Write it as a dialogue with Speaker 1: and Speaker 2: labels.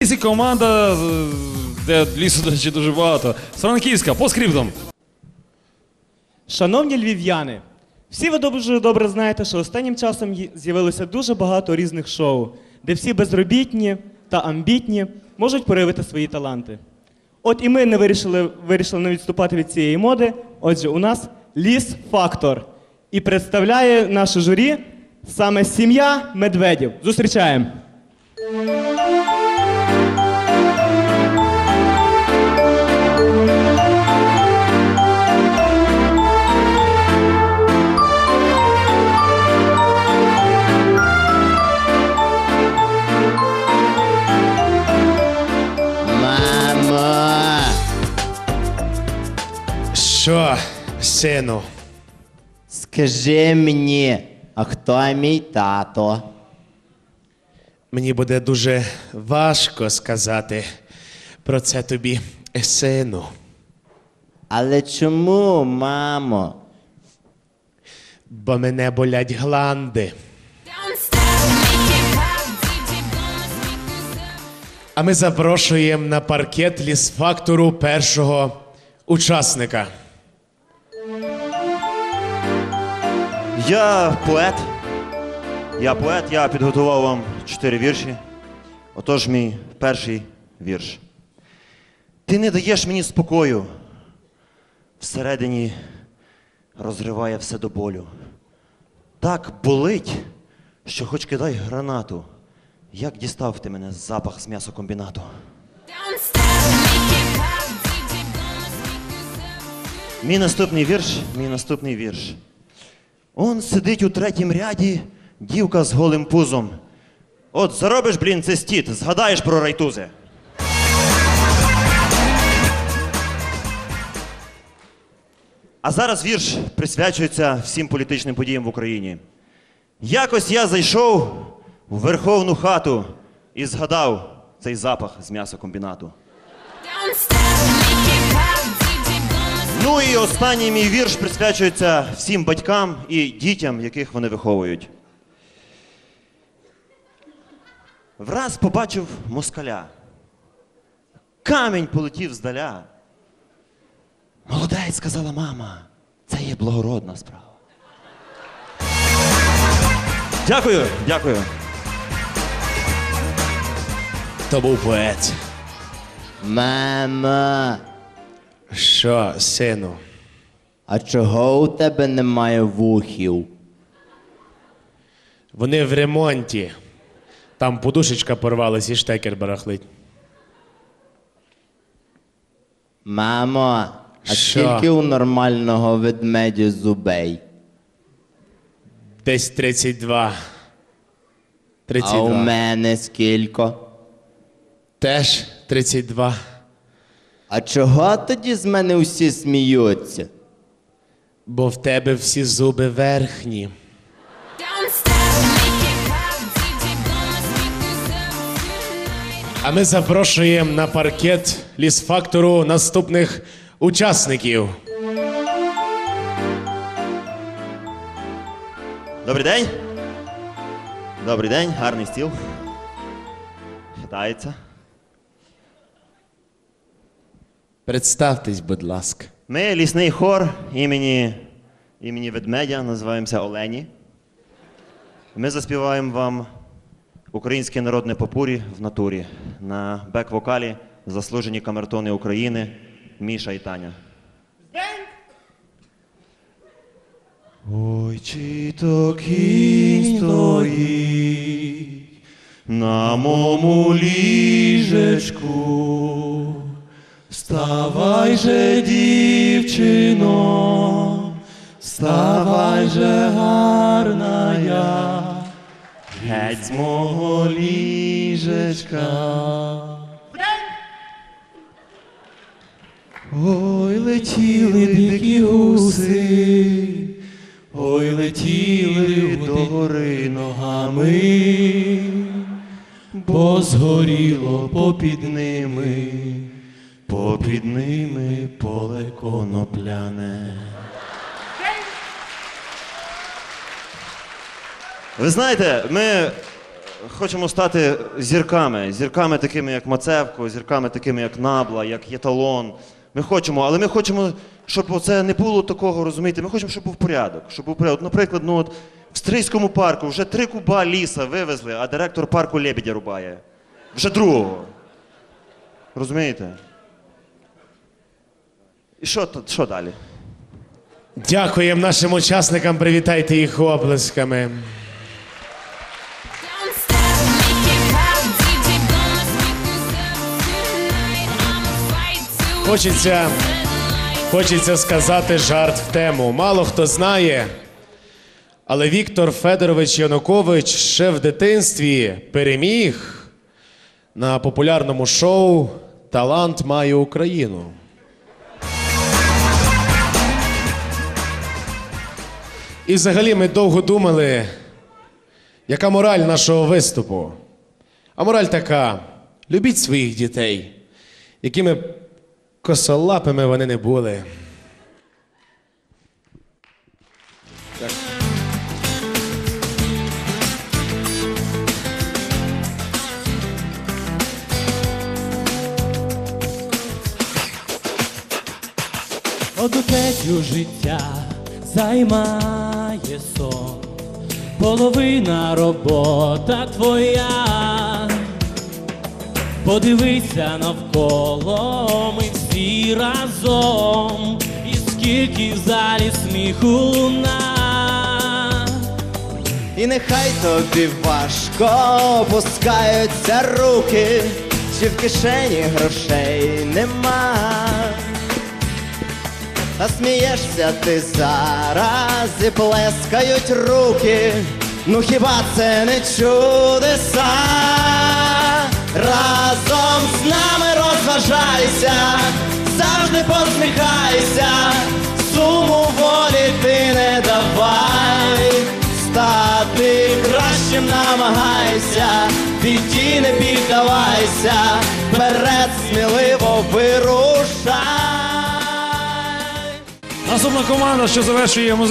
Speaker 1: І команда, е, де лісу, до речі, дуже багато. З Франківська, по скриптам.
Speaker 2: Шановні львів'яни, всі ви дуже добре знаєте, що останнім часом з'явилося дуже багато різних шоу, де всі безробітні та амбітні можуть проявити свої таланти. От і ми не вирішили, вирішили не відступати від цієї моди. Отже, у нас ліс фактор. І представляє наше журі саме сім'я медведів. Зустрічаємо.
Speaker 3: Що, сину?
Speaker 4: Скажи мені, а хто мій тато?
Speaker 3: Мені буде дуже важко сказати про це тобі, сину.
Speaker 4: Але чому, мамо?
Speaker 3: Бо мене болять гланди. А ми запрошуємо на паркет лісфактору першого учасника.
Speaker 5: Я поет. Я поет, я підготував вам чотири вірші. Отож, мій перший вірш. Ти не даєш мені спокою. Всередині розриває все до болю. Так болить, що хоч кидай гранату. Як дістав ти мене запах з м'ясокомбінату? Мій наступний вірш, мій наступний вірш. Он сидить у третім ряді дівка з голим пузом. От заробиш, блін, цистіт, згадаєш про райтузи. А зараз вірш присвячується всім політичним подіям в Україні. Якось я зайшов у верховну хату і згадав цей запах з м'ясокомбінату. Ну і останній мій вірш присвячується всім батькам і дітям, яких вони виховують. Враз побачив москаля. Камінь полетів здаля. Молодець, сказала мама, це є благородна справа. Дякую, дякую.
Speaker 3: То був поет.
Speaker 4: Мамо!
Speaker 3: Що, сину?
Speaker 4: А чого у тебе немає вухів?
Speaker 3: Вони в ремонті. Там подушечка порвалась і штекер барахлить.
Speaker 4: Мамо, а
Speaker 3: Що?
Speaker 4: скільки у нормального ведмедя зубей?
Speaker 3: Десь 32.
Speaker 4: А
Speaker 3: 32.
Speaker 4: у мене скільки?
Speaker 3: Теж 32.
Speaker 4: А чого тоді з мене усі сміються?
Speaker 3: Бо в тебе всі зуби верхні. А ми запрошуємо на паркет лісфактору наступних учасників.
Speaker 5: Добрий день. Добрий день, гарний стіл. Хитається.
Speaker 3: Представтесь, будь ласка.
Speaker 5: Ми лісний хор імені, імені ведмедя, називаємося Олені. Ми заспіваємо вам українське народне попурі в натурі на бек-вокалі заслужені камертони України Міша і Таня. Ой, чи то кінь стоїть на мому ліжечку. Вставай же, дівчино, вставай же, гарна геть з мого ліжечка. Ой, летіли дикі гуси, ой, летіли до гори ногами, бо згоріло попід ними, попід ними поле конопляне. Ви знаєте, ми хочемо стати зірками, зірками такими, як Мацевко, зірками такими, як Набла, як Єталон. Ми хочемо, але ми хочемо, щоб це не було такого, розумієте, ми хочемо, щоб був порядок. Щоб був порядок. Наприклад, ну от в Стрийському парку вже три куба ліса вивезли, а директор парку лебедя рубає. Вже другого. Розумієте? І що, що далі?
Speaker 3: Дякуємо нашим учасникам. Привітайте їх
Speaker 6: to
Speaker 3: Хочеться, хочеться сказати жарт в тему. Мало хто знає, але Віктор Федорович Янукович ще в дитинстві переміг на популярному шоу Талант має Україну. І взагалі ми довго думали, яка мораль нашого виступу. А мораль така: любіть своїх дітей, якими косолапими вони не були.
Speaker 7: Одну третю життя займає сон, половина робота твоя. Подивися навколо, ми всі разом, і скільки в залі сміху луна.
Speaker 4: І нехай тобі важко опускаються руки, чи в кишені грошей нема. Та смієшся ти зараз і плескають руки. Ну хіба це не чудеса? Разом з нами розважайся, завжди посміхайся, суму волі ти не давай, стати кращим намагайся, біді не піддавайся, вперед сміливо вирушай.
Speaker 1: Наступна команда, що завершує музичну